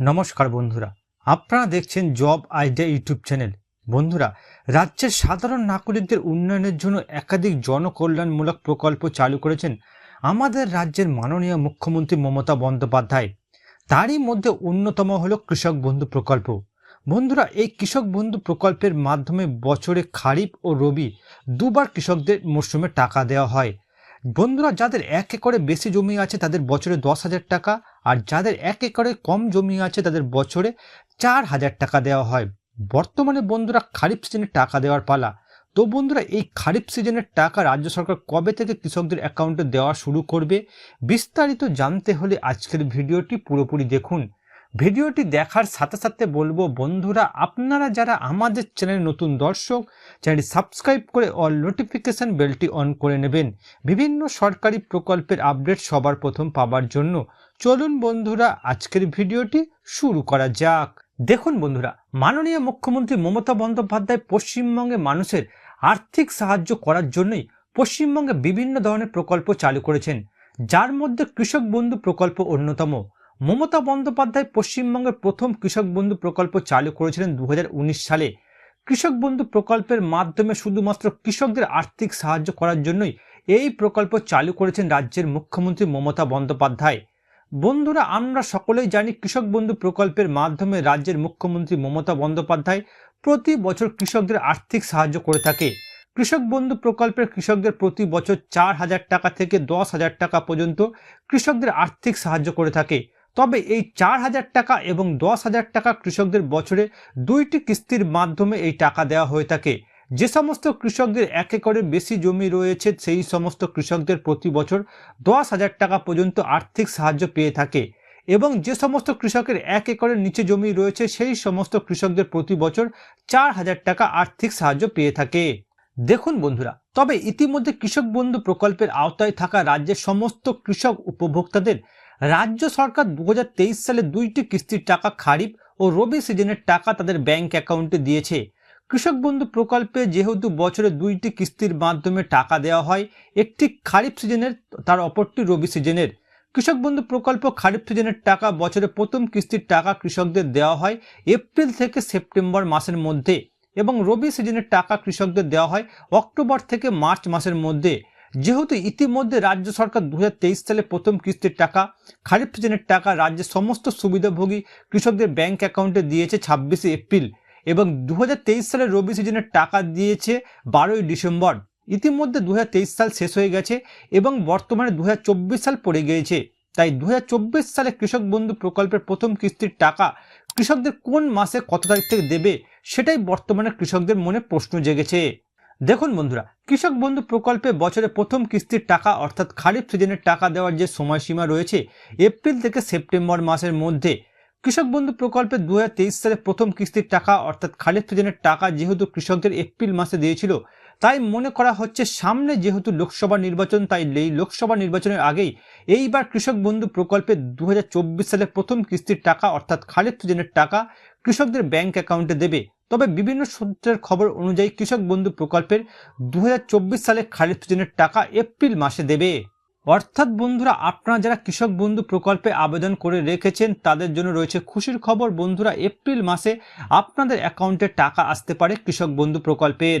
নমস্কার বন্ধুরা। আপনারা দেখছেন জব আইডিয়া ইউটিউব চ্যানেল। বন্ধুরা, রাজ্যের সাধারণ নাগরিকদের উন্নয়নের জন্য একাধিক জনকল্যাণমূলক প্রকল্প চালু করেছেন আমাদের রাজ্যের মাননীয় মুখ্যমন্ত্রী মমতা বন্দ্যোপাধ্যায়। তারই মধ্যে অন্যতম হলো কৃষক বন্ধু প্রকল্প। বন্ধুরা, এই কৃষক বন্ধু প্রকল্পের মাধ্যমে বছরে খারিফ ও রবি দুবার কৃষকদের মরশুমে টাকা দেওয়া হয়। বন্ধুরা, যাদের এক একরে বেশি জমি আছে, তাদের বছরে দশ হাজার টাকা আর যাদের এক একরে কম জমি আছে, তাদের বছরে চার হাজার টাকা দেওয়া হয়। বর্তমানে বন্ধুরা খারিফ সিজনে টাকা দেওয়ার পালা। তো বন্ধুরা, এই খারিফ সিজনের টাকা রাজ্য সরকার কবে থেকে কৃষকদের অ্যাকাউন্টে দেওয়া শুরু করবে, বিস্তারিত জানতে হলে আজকের ভিডিওটি পুরোপুরি দেখুন। ভিডিওটি দেখার সাথে সাথে বলব বন্ধুরা, আপনারা যারা আমাদের চ্যানেলে নতুন দর্শক, চ্যানেলটি সাবস্ক্রাইব করে অল নোটিফিকেশন বেলটি অন করে নেবেন। বিভিন্ন সরকারি প্রকল্পের আপডেট সবার প্রথম পাবার জন্য। চলুন বন্ধুরা, আজকের ভিডিওটি শুরু করা যাক। দেখুন বন্ধুরা, মাননীয় মুখ্যমন্ত্রী মমতা বন্দ্যোপাধ্যায় পশ্চিমবঙ্গে মানুষের আর্থিক সাহায্য করার জন্যই পশ্চিমবঙ্গে বিভিন্ন ধরনের প্রকল্প চালু করেছেন। যার মধ্যে কৃষক বন্ধু প্রকল্প অন্যতম। মমতা বন্দ্যোপাধ্যায় পশ্চিমবঙ্গের প্রথম কৃষক বন্ধু প্রকল্প চালু করেছিলেন দু হাজার উনিশ সালে। কৃষক বন্ধু প্রকল্পের মাধ্যমে শুধুমাত্র কৃষকদের আর্থিক সাহায্য করার জন্যই এই প্রকল্প চালু করেছেন রাজ্যের মুখ্যমন্ত্রী মমতা বন্দ্যোপাধ্যায়। বন্ধুরা, আমরা সকলেই জানি কৃষক বন্ধু প্রকল্পের মাধ্যমে রাজ্যের মুখ্যমন্ত্রী মমতা বন্দ্যোপাধ্যায় প্রতি বছর কৃষকদের আর্থিক সাহায্য করে থাকে। কৃষক বন্ধু প্রকল্পের কৃষকদের প্রতি বছর চার হাজার টাকা থেকে দশ হাজার টাকা পর্যন্ত কৃষকদের আর্থিক সাহায্য করে থাকে। তবে এই চার হাজার টাকা এবং দশ হাজার টাকা কৃষকদের বছরে দুইটি কিস্তির মাধ্যমে এই টাকা দেওয়া হয়ে থাকে। যে সমস্ত কৃষকদের এক একরের বেশি জমি রয়েছে, সেই সমস্ত কৃষকদের প্রতি বছর দশ হাজার টাকা পর্যন্ত আর্থিক সাহায্য পেয়ে থাকে এবং যে সমস্ত কৃষকের এক একরের নিচে জমি রয়েছে, সেই সমস্ত কৃষকদের প্রতি বছর চার হাজার টাকা আর্থিক সাহায্য পেয়ে থাকে। দেখুন বন্ধুরা, তবে ইতিমধ্যে কৃষক বন্ধু প্রকল্পের আওতায় থাকা রাজ্যের সমস্ত কৃষক উপভোক্তাদের রাজ্য সরকার দু হাজার তেইশ সালে দুইটি কিস্তির টাকা খারিফ ও রবি সিজনের টাকা তাদের ব্যাংক অ্যাকাউন্টে দিয়েছে। কৃষক বন্ধু প্রকল্পে যেহেতু বছরে দুইটি কিস্তির মাধ্যমে টাকা দেওয়া হয়, একটি খারিফ সিজনের, তার অপরটি রবি সিজনের। কৃষক বন্ধু প্রকল্প খারিফ সিজনের টাকা বছরে প্রথম কিস্তির টাকা কৃষকদের দেওয়া হয় এপ্রিল থেকে সেপ্টেম্বর মাসের মধ্যে এবং রবি সিজনের টাকা কৃষকদের দেওয়া হয় অক্টোবর থেকে মার্চ মাসের মধ্যে। যেহেতু ইতিমধ্যে রাজ্য সরকার দু হাজার তেইশ সালে প্রথম কিস্তির টাকা, খারিফ সিজনের টাকা রাজ্যের সমস্ত সুবিধাভোগী কৃষকদের ব্যাংক অ্যাকাউন্টে দিয়েছে ছাব্বিশে এপ্রিল এবং দু হাজার তেইশ সালে রবি সিজনের টাকা দিয়েছে বারোই ডিসেম্বর। ইতিমধ্যে দু হাজার তেইশ সাল শেষ হয়ে গেছে এবং বর্তমানে দু হাজার চব্বিশ সাল পড়ে গিয়েছে। তাই দু হাজার চব্বিশ সালে কৃষক বন্ধু প্রকল্পের প্রথম কিস্তির টাকা কৃষকদের কোন মাসে কত তারিখ থেকে দেবে, সেটাই বর্তমানে কৃষকদের মনে প্রশ্ন জেগেছে। দেখুন বন্ধুরা, কৃষক বন্ধু প্রকল্পে বছরে প্রথম কিস্তির টাকা অর্থাৎ খারিফ সিজনের টাকা দেওয়ার যে সময়সীমা রয়েছে, এপ্রিল থেকে সেপ্টেম্বর মাসের মধ্যে কৃষক বন্ধু প্রকল্পে দু হাজার তেইশ সালে প্রথম কিস্তির টাকা অর্থাৎ খারিফ সিজনের টাকা যেহেতু কৃষকদের এপ্রিল মাসে দিয়েছিল, তাই মনে করা হচ্ছে সামনে যেহেতু লোকসভা নির্বাচন, তাই এই লোকসভা নির্বাচনের আগেই এইবার কৃষক বন্ধু প্রকল্পে দু হাজার চব্বিশ সালে প্রথম কিস্তির টাকা অর্থাৎ খারিফ সিজনের টাকা কৃষকদের ব্যাংক অ্যাকাউন্টে দেবে। তবে বিভিন্ন সূত্রের খবর অনুযায়ী কৃষক বন্ধু প্রকল্পের দু হাজার চব্বিশ সালে খারিফ সিজনের টাকা এপ্রিল মাসে দেবে। অর্থাৎ বন্ধুরা, আপনারা যারা কৃষক বন্ধু প্রকল্পে আবেদন করে রেখেছেন, তাদের জন্য রয়েছে খুশির খবর। বন্ধুরা, এপ্রিল মাসে আপনাদের অ্যাকাউন্টে টাকা আসতে পারে কৃষক বন্ধু প্রকল্পের।